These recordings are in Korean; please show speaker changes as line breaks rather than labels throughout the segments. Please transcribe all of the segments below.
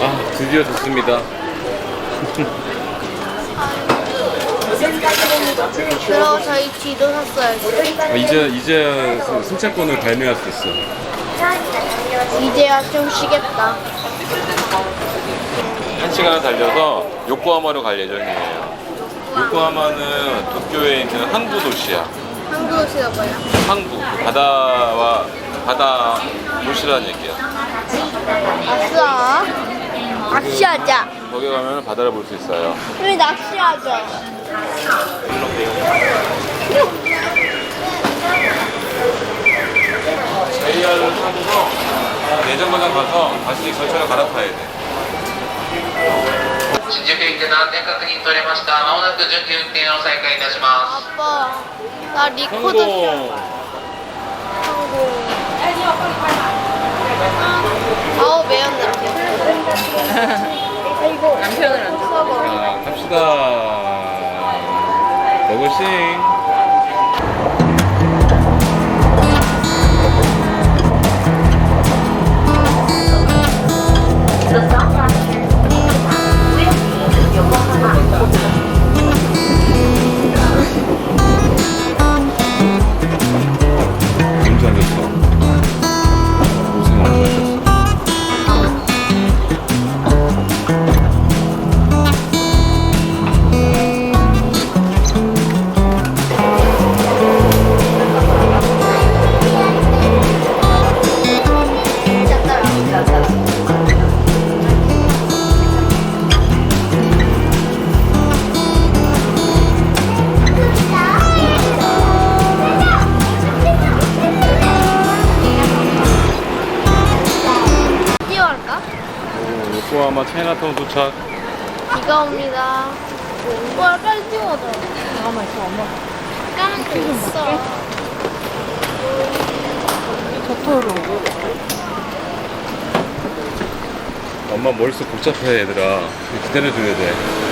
아 드디어 됐습니다.
그리고 저희 쥐도 샀어요.
아, 이제 이제 승- 승차권을 발매할 수 있어.
이제야 좀 쉬겠다.
한 시간 달려서 요코하마로 갈 예정이에요. 요코하마는 도쿄에 있는 항구 도시야.
한국어시가 뭐야?
항구 바다와 바다 도시라는 얘기야.
아싸. 낚시하자.
거기 가면 바다를 볼 수 있어요.
우리 낚시하자.
JR을 타고서 내정거장 가서 다시 전철을 갈아타야 돼.
新宿駅で何点確認取れました。まもなく準急運転を再開いたします。
아빠, 나 리코더
성공.
성공. 아우 매운 냄새. 아이고.
남편을 안 줘.
자, 갑시다. 먹을싱. 차이나타운 도착.
비가 옵니다. 와 빨리 뛰어가자.
잠깐만 있어, 엄마.
까만 게 있어.
저토로.
엄마 머릿속 복잡해 얘들아 기다려줘야 돼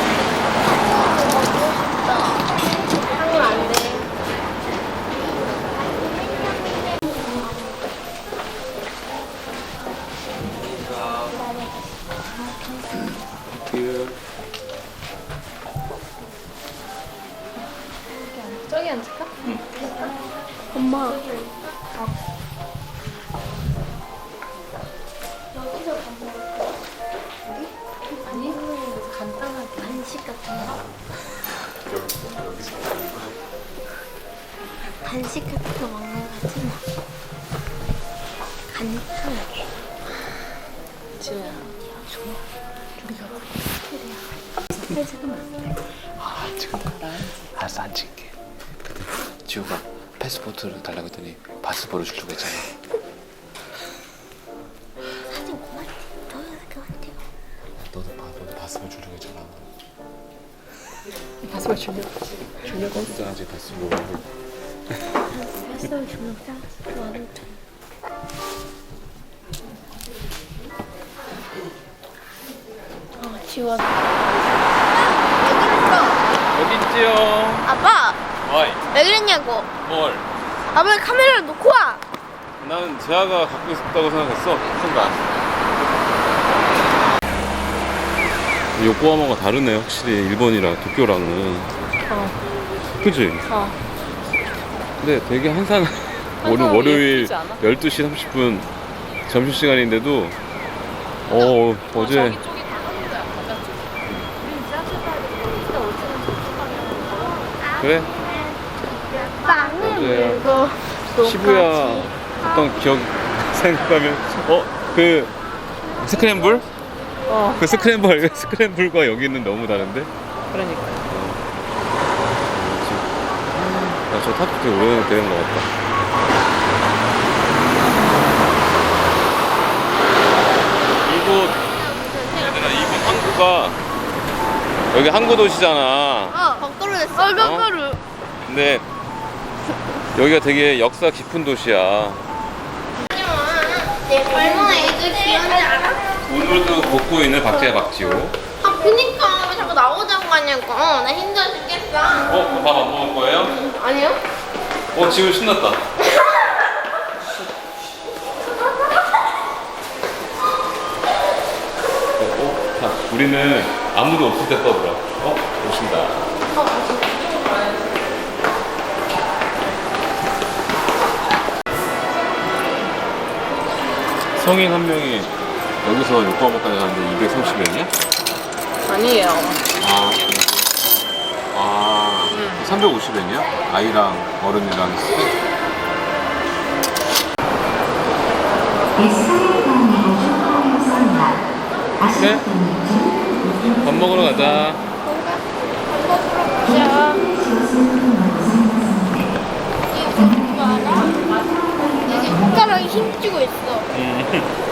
가슴을 주려. 주려고 했어.
진짜지 파스포르트
벌써 주먹장 좋아하는 편. 어, 지웠어. 왜
여기 있지요
그랬어? 아빠,
어이
왜 그랬냐고.
뭘
아빠 카메라를 놓고 와.
나는 재아가 갖고 있었다고 생각했어 순간 요코하마가 다르네 확실히 일본이랑 도쿄랑은
어.
그지?
어.
근데 되게 한산 월요,
한산
월요일
예쁘지 않아?
12시 30분 점심시간인데도 어 어제
오지는 저쪽
그래?
물고
시부야 어떤 기억 생각하면 어? 그 스크램블?
어,
그 스크램블 스크램블과 여기는 너무 다른데?
그러니까.
아, 저 타투 되게 오래된 되는 것 같다. 이곳 얘들아 이곳 항구가 여기 항구 도시잖아.
어, 거꾸로 됐어. 어, 거꾸로.
근데 여기가 되게 역사 깊은 도시야.
내 얼마나 애들 귀여운지 알아?
오늘도 걷고 있는 박재야 박지호.
아, 그니까 왜 자꾸 나오자고 하냐고. 어, 나 힘들어 죽겠어.
어? 밥 안 먹을 거예요?
아니요?
어 지금 신났다. 어, 자, 우리는 아무도 없을 때 떠들어. 어? 오신다. 성인 한 명이 여기서 요코하마까지 가는데 230엔이야?
아니에요.
아, 아, 350엔이야? 아이랑 어른이랑 스테 네? 밥 먹으러 가자.
자. 이거 알아? 이게 손가락이 힘주고 있어.
괜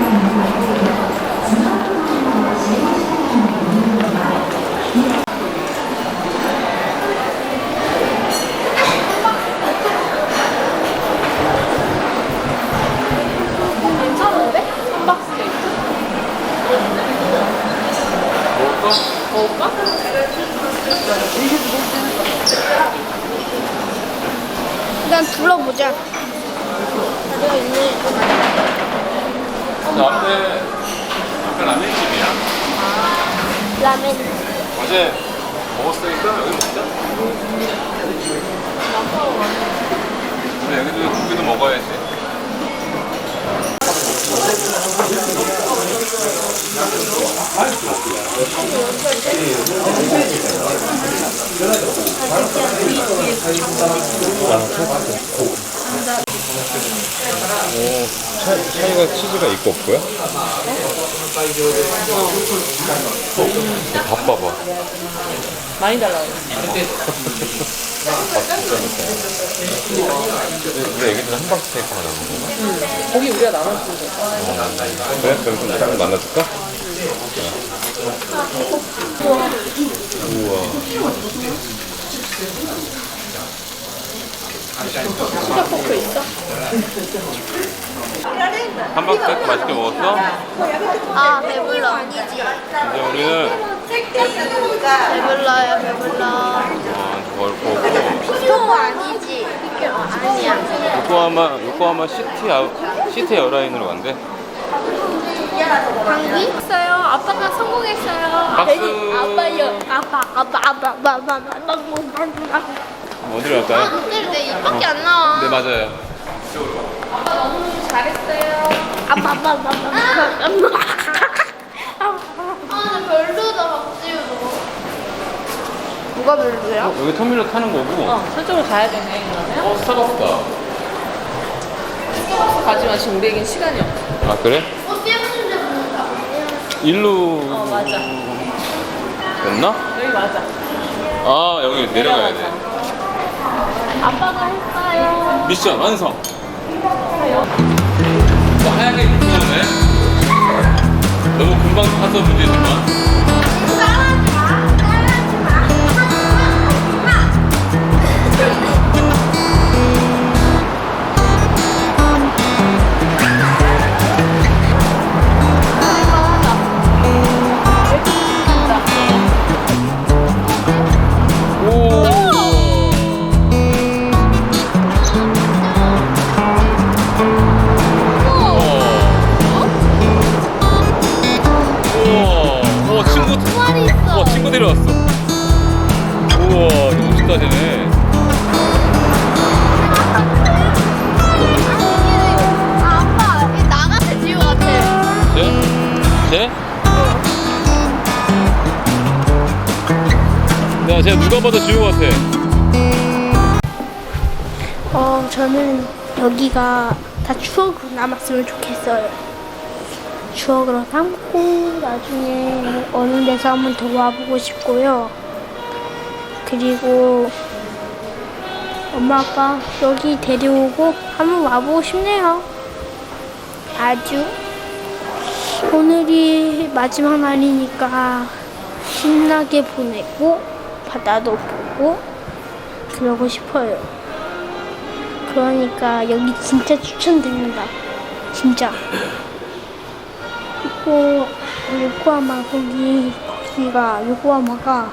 찮은데? 한 박스에.
먹을까?
먹을까?
일단 둘러보자. 다리가 있네.
저 앞에, 앞에 라면집이야.
라멘.
어제 먹었으니까 여기 먹자. 근데 여기도 고기도 먹어야지. 오, 차, 차이가 치즈가 있고 없고요? 밥 봐봐.
많이 달라요.
우리 애기들은 한박 스테이크 하나 거야?
고기 우리가 나눠주면 돼.
그래? 그럼 좀 잠깐 만나줄까? 우와.
수저 포크 있어?
한박 스테이크 맛있게 먹었어?
아, 배불러.
이제 우리는
배불러요, 배불러.
어, 뭘 보고
피규어 아니지. 아니야.
요코하마 요코하마 시티 아웃 시티 에어라인으로 간대.
방귀?
했어요. 아빠가 성공했어요.
박수.
아빠요. 아빠, 아빠, 아빠, 아빠, 아빠, 아빠, 아빠, 아빠.
어디로
아,
갈까요?
근데 내 입밖에 안 나와.
네 맞아요.
잘했어요.
아빠, 아빠, 아빠, 아빠, 아빠. 아, 나 별로다, 박지우 너. 뭐가 별로야?
어, 여기 터미널 타는 거고.
어, 저쪽으로 가야 되네, 그러면.
어 스타벅스다.
가지만 지금 우리에겐 시간이 없어.
아 그래?
어, 띄어주는데 보인다.
일로
어, 맞아.
됐나?
여기 맞아.
아 여기 내려가야 돼.
아빠가 했어요.
미션 완성. 또 하얗게 붙어오네. 너무 금방 타서 문제지만. 누가 봐도 지우 같아.
어, 저는 여기가 다 추억으로 남았으면 좋겠어요. 추억으로 남고 나중에 어느 데서 한번 더 와보고 싶고요. 그리고 엄마 아빠 여기 데려오고 한번 와보고 싶네요. 아주 오늘이 마지막 날이니까 신나게 보내고 바다도 보고 그러고 싶어요. 그러니까 여기 진짜 추천드립니다. 진짜. 그리고 요코하마 거기 거기가 요코하마가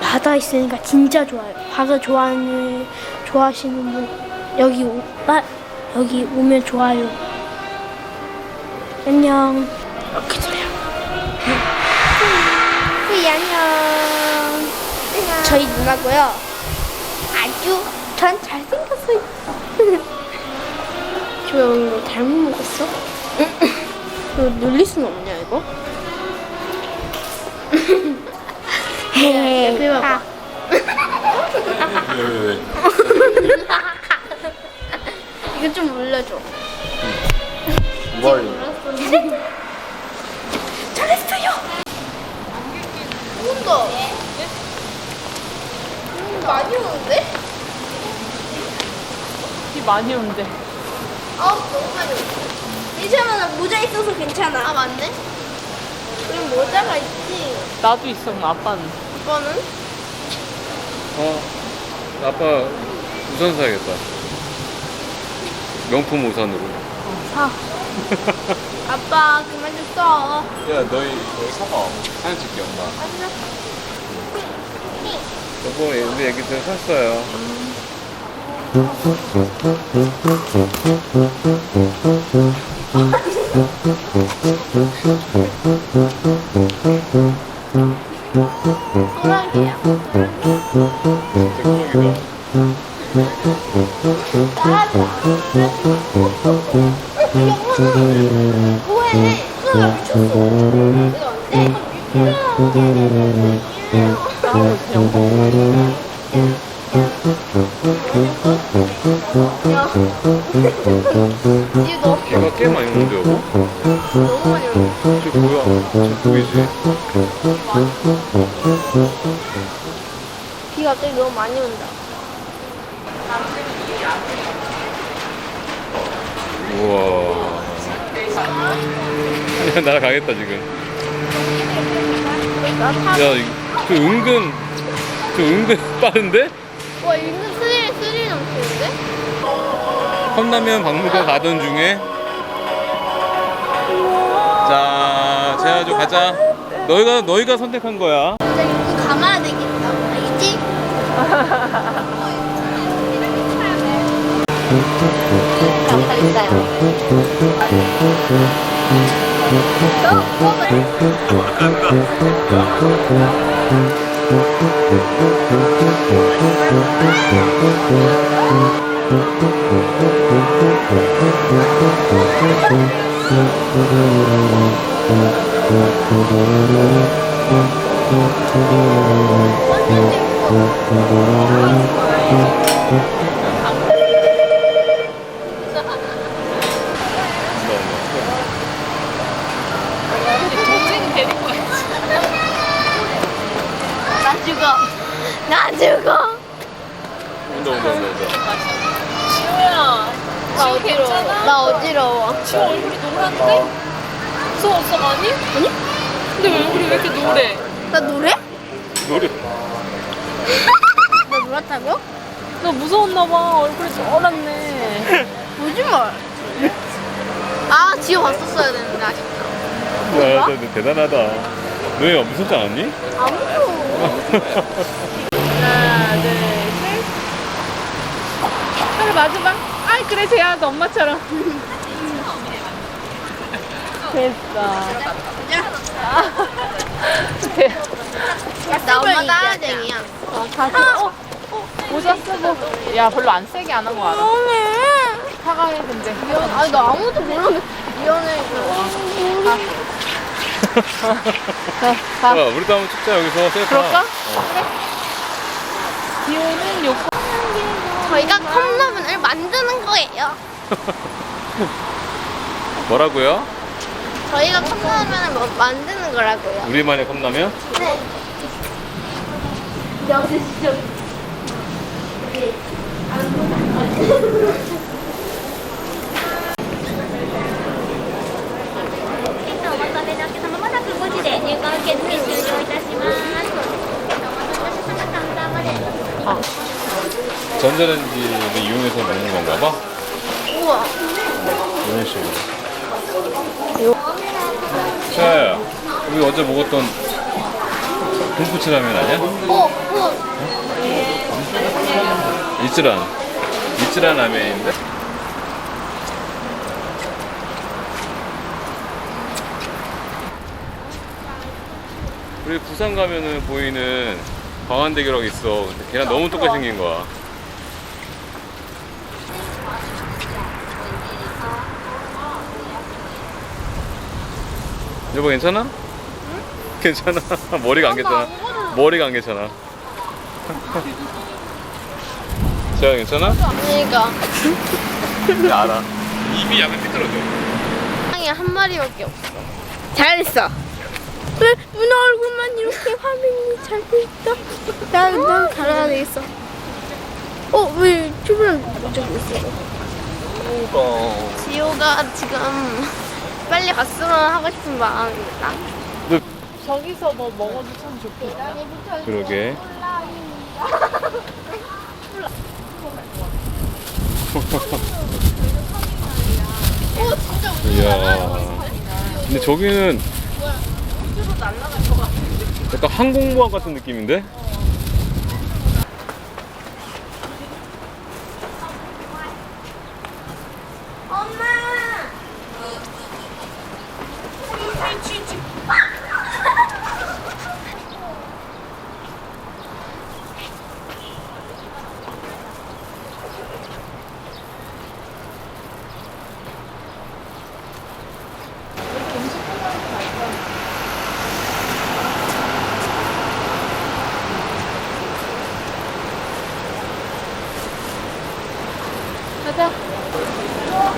바다 있으니까 진짜 좋아요. 바다 좋아하는 좋아하시는 분 여기 오, 빠, 여기 오면 좋아요. 안녕. 이렇게 네, 안녕. 저희 누나고요. 아주 전 잘생겼어요. 조용히 너 잘못 먹었어? 이거 눌릴 순 없냐 이거? 헤헤. 아.
왜, 왜, 왜?
이거 좀 올려줘.
뭘?
온다. 음, 많이 오는데?
비 많이 온대.
아, 너무 많이 오는데. 이제는 모자 있어서 괜찮아. 아, 맞네. 그럼 모자가 있지.
나도 있어, 그럼 아빠는.
이거는?
어, 아빠 우산 사야겠다. 명품 우산으로.
사. 아빠, 그만 좀 써.
야, 너희, 너희 사봐. 사진 찍게, 엄마. 여보, 우리 애기들 샀어요.
소라기야.
이거.
비가 갑자기 너무 많이 온다.
우와. 야, 날아가겠다, 지금.
나 타.
야, 이거- 저 은근, 저 은근 빠른데?
와, 이거 스릴, 스릴 넘치는데?
컵라면 박물관 가던 중에 자 재아주 가자 너희가 너희가 선택한 거야
진짜 이거 감아야 되겠다. 알겠지?
走，我们。
지호 얼굴이 노란데? 무서웠어, 많이? 아니? 근데 얼굴이 왜 이렇게 노래?
나 노래?
노래
나 놀았다고?
나 무서웠나 봐. 얼굴이 노랗네.
거짓말. 아, 지호 봤었어야 되는데, 아쉽다.
야 너, 너 대단하다 너희 무섭지 않았니?
안 무서워.
하나, 둘, 셋. 그래, 마지막. 아이, 그래, 재야도 엄마처럼. 됐어.
재나 엄마 따라쟁이야.
어, 다시. 어, 어, 모자 쓰고. 야, 별로 안 세게 안 한 거 알아.
미안해.
사과해, 근데.
아니, 나 아무도. 미안해.
자, 가.
야 우리도 한번 찍자 여기서 셀카
그럴까?
어.
지호는 요코.
저희가 컵라면을 만드는 거예요.
뭐라고요?
저희가 컵라면을 뭐 만드는 거라고요.
우리만의 컵라면?
네.
명수시죠.
전자레인지를 이용해서 먹는 건가 봐?
우와.
네, 이런 식으로. 자, 우리 어제 먹었던 돈코츠 라면 아니야?
어, 어.
이츠란. 이츠란 라면인데? 우리 부산 가면은 보이는 광안대교라고 있어. 근데 걔랑 너무 똑같이 생긴 거야. 여보 괜찮아? 괜찮아. 머리가 안 괜찮아. 머리가 안 괜찮아. 제가 괜찮아?
그러니까
네, 알아. 입이 약간 삐뚤어져.
땅이 한 마리밖에 없어. 잘했어. 왜 누나 얼굴만 이렇게 화면이 잘 보인다? 나, 난 갈아야 되겠어. 어, 왜 주변 저기 있어? 지호가 지금 빨리 갔으면 하고 싶은 마음입니다.
저기서 뭐 먹어도 참 좋겠다.
그러게. 이야. 근데 저기는 약간 항공모함 같은 느낌인데?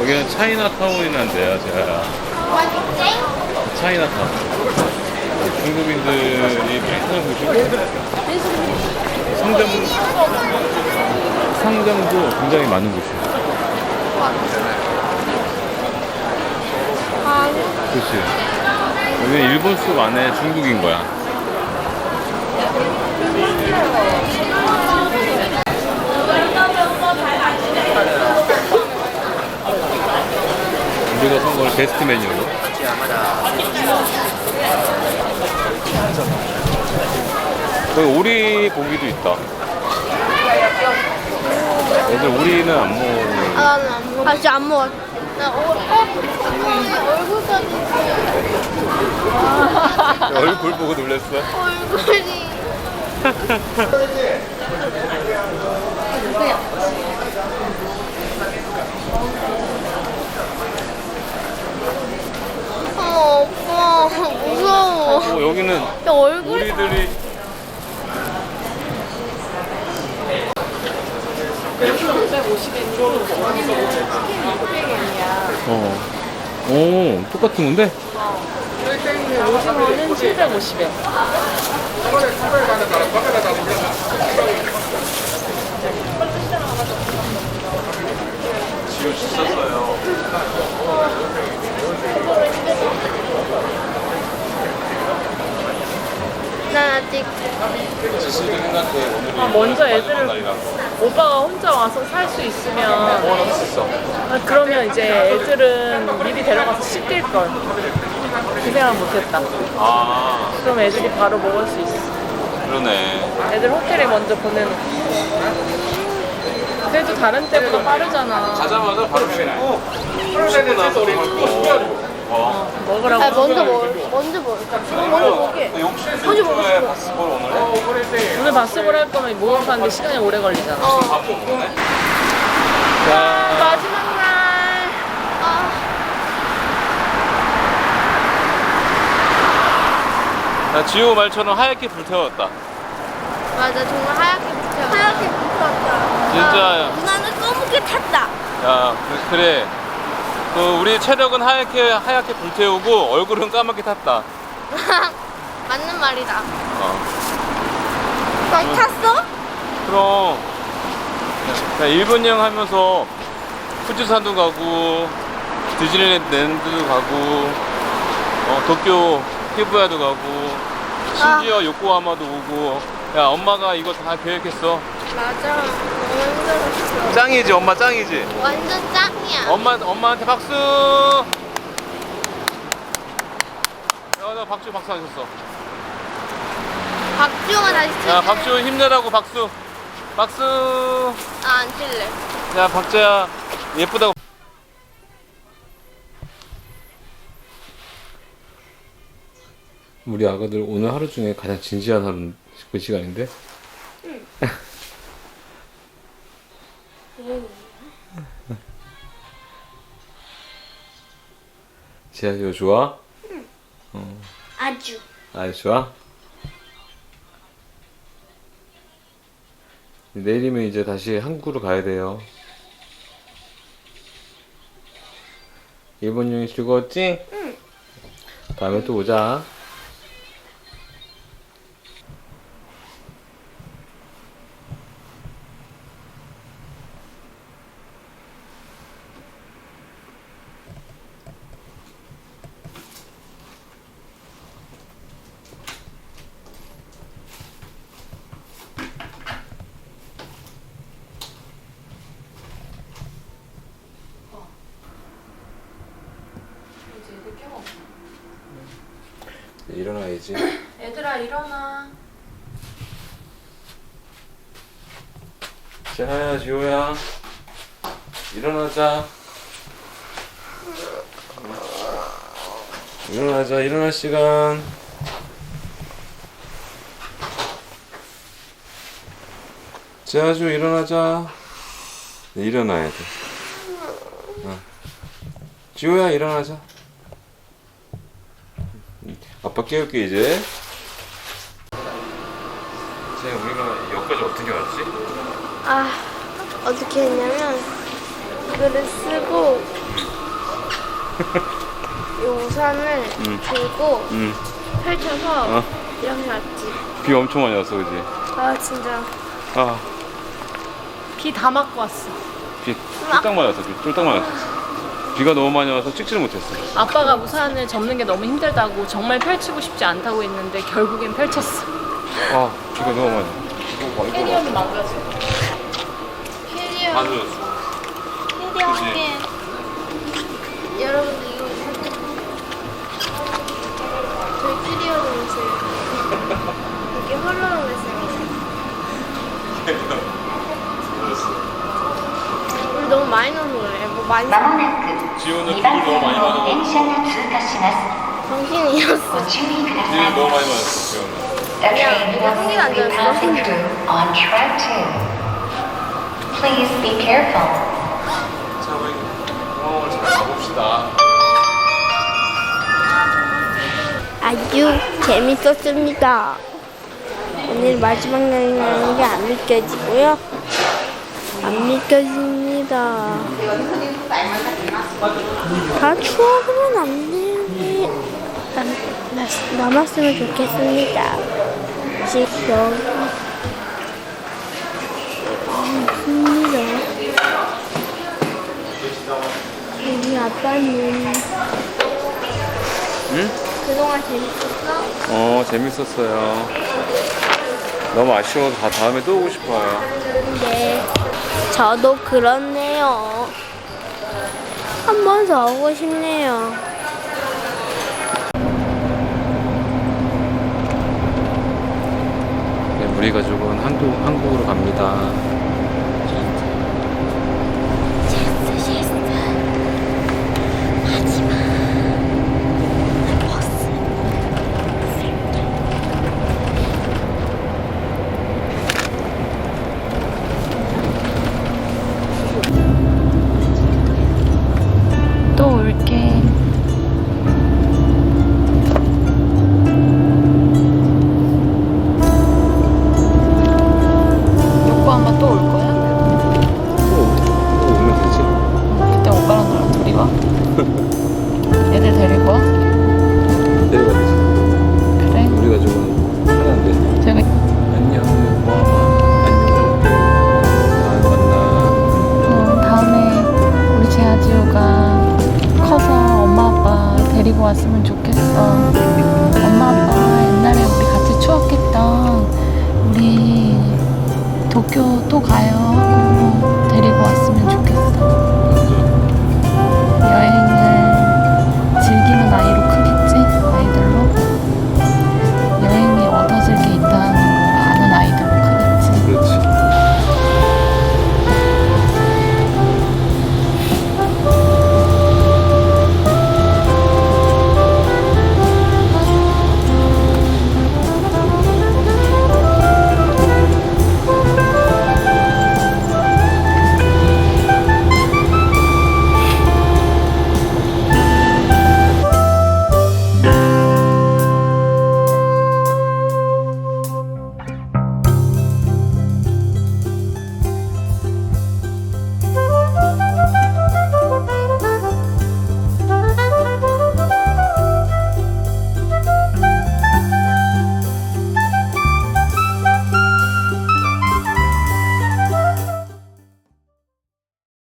여기는 차이나타운이라는 데야, 제가. 차이나타운. 중국인들이 많이 사는 곳이고, 상점, 상점도 굉장히 많은 곳이에요. 그렇지. 여기는 일본 숲 안에 중국인 거야. 산 거는 베스트 메뉴로. 여기 오리 고기도 있다. 애들 오리는 안 먹어.
아, 나는 안 먹어. 아직 안 먹어. 나 어, 어? 얼굴 까지
얼굴 보고 놀랬어.
얼굴이. 어, 오빠 무서워.
어, 여기는
야, 얼굴이
오리들이 어. 오, 똑같은 건데?
오징어는 750엔.
난 아직
지수도 생각해 오늘이
아, 먼저 애들을-
날이라고.
오빠가 혼자 와서 살 수 있으면
할수 있어.
아, 그러면 이제 애들은 미리 데려가서 씻길 걸. 그 생각 못했다.
아,
그럼 애들이 바로 먹을 수 있어.
그러네.
애들 호텔에 먼저 보내놓고. 그래도 다른 때보다 빠르잖아.
가자마자 바로 씻고 씻고 나서 먹고. 와.
먹으라고.
아, 먼저. 먹을 먼저 먹을 먼저 먹게.
욕실에서
먼저 먹고
바스볼 오늘 해?
오늘 바스볼 할 거면 목욕하는데 시간이 오래 걸리잖아.
어.
자,
마지막 날. 아,
나 지호 말처럼 하얗게 불태웠다.
맞아 정말 하얗게 붙여. 하얗게 붙었다.
진짜.
누나는 검게 탔다.
야, 그- 그래. 어, 우리 체력은 하얗게 하얗게 불태우고 얼굴은 까맣게 탔다.
맞는 말이다.
어.
많이 어. 탔어?
그럼 일본 여행 하면서 후지산도 가고 디즈니랜드도 가고 어, 도쿄 히부야도 가고 심지어 아. 요코하마도 오고 야 엄마가 이거 다 계획했어.
맞아.
짱이지 엄마 짱이지.
완전 짱이야.
엄마 엄마한테 박수. 야나 박수 박수 하셨어.
박주영아 다시 칠래?
야 박수 힘내라고 박수. 박수.
아, 안 칠래.
야 박자야 예쁘다고. 우리 아가들 오늘 하루 중에 가장 진지한 하루 그 시간인데. 지아 이거 좋아?
아주.
아주 좋아? 내일이면 이제 다시 한국으로 가야 돼요. 일본 여행 즐거웠지? 응. 다음에 또 오자. 일어나야지.
얘들아 일어나.
지아야, 지호야. 일어나자. 일어나자, 일어날 시간. 지아주, 일어나자. 네, 일어나야 돼. 어. 지호야, 일어나자. 음, 아빠 깨울게, 이제. 지아, 우리가 여기까지 어떻게 왔지?
아, 어떻게 했냐면, 이거를 쓰고, 이 우산을
음.
들고,
응.
펼쳐서,
어.
이렇게 왔지.
비 엄청 많이 왔어, 그지?
아, 진짜.
아,
비 다 맞고 왔어.
비 쫄딱 왔어, 비 쫄딱 왔어. 비가 너무 많이 와서 찍지를 못했어요.
아빠가 우산을 접는 게 너무 힘들다고 정말 펼치고 싶지 않다고 했는데 결국엔 펼쳤어.
아 비가 너무 많이.
캐리어는 망가져.
캐리어
맞아요.
캐리어 여러분들 이거 저희 캐리어로 오세요. 이게 홀로 오세요. 너무 많이 넣은 거예요. 뭐 많이.
남았네.
지호는
2
비를
番
너무
線
많이
の
맞아서.
電車が通過します。
정신이 잃었어.
ご注意くださ
비를
い。
너무 많이 맞았어, 지호는.
The train
이거
will
흥미가 안
be
되었어.
passing through on track 2. Please be careful.
자, 우리 공항을 잘 가봅시다.
아주 재밌었습니다. 오늘 마지막 날이라는 게 안 믿겨지고요. 안 믿겨집니다. 다 추억으로 남는 남, 남- 남았으면 좋겠습니다. 지금 있습니다. 우리 아빠는
응?
그동안 재밌었어?
어, 재밌었어요. 너무 아쉬워서 다 다음에 또 오고 싶어요.
네, 저도 그렇네요. 한 번 더 오고 싶네요.
네, 우리 가족은 한국, 한국으로 갑니다.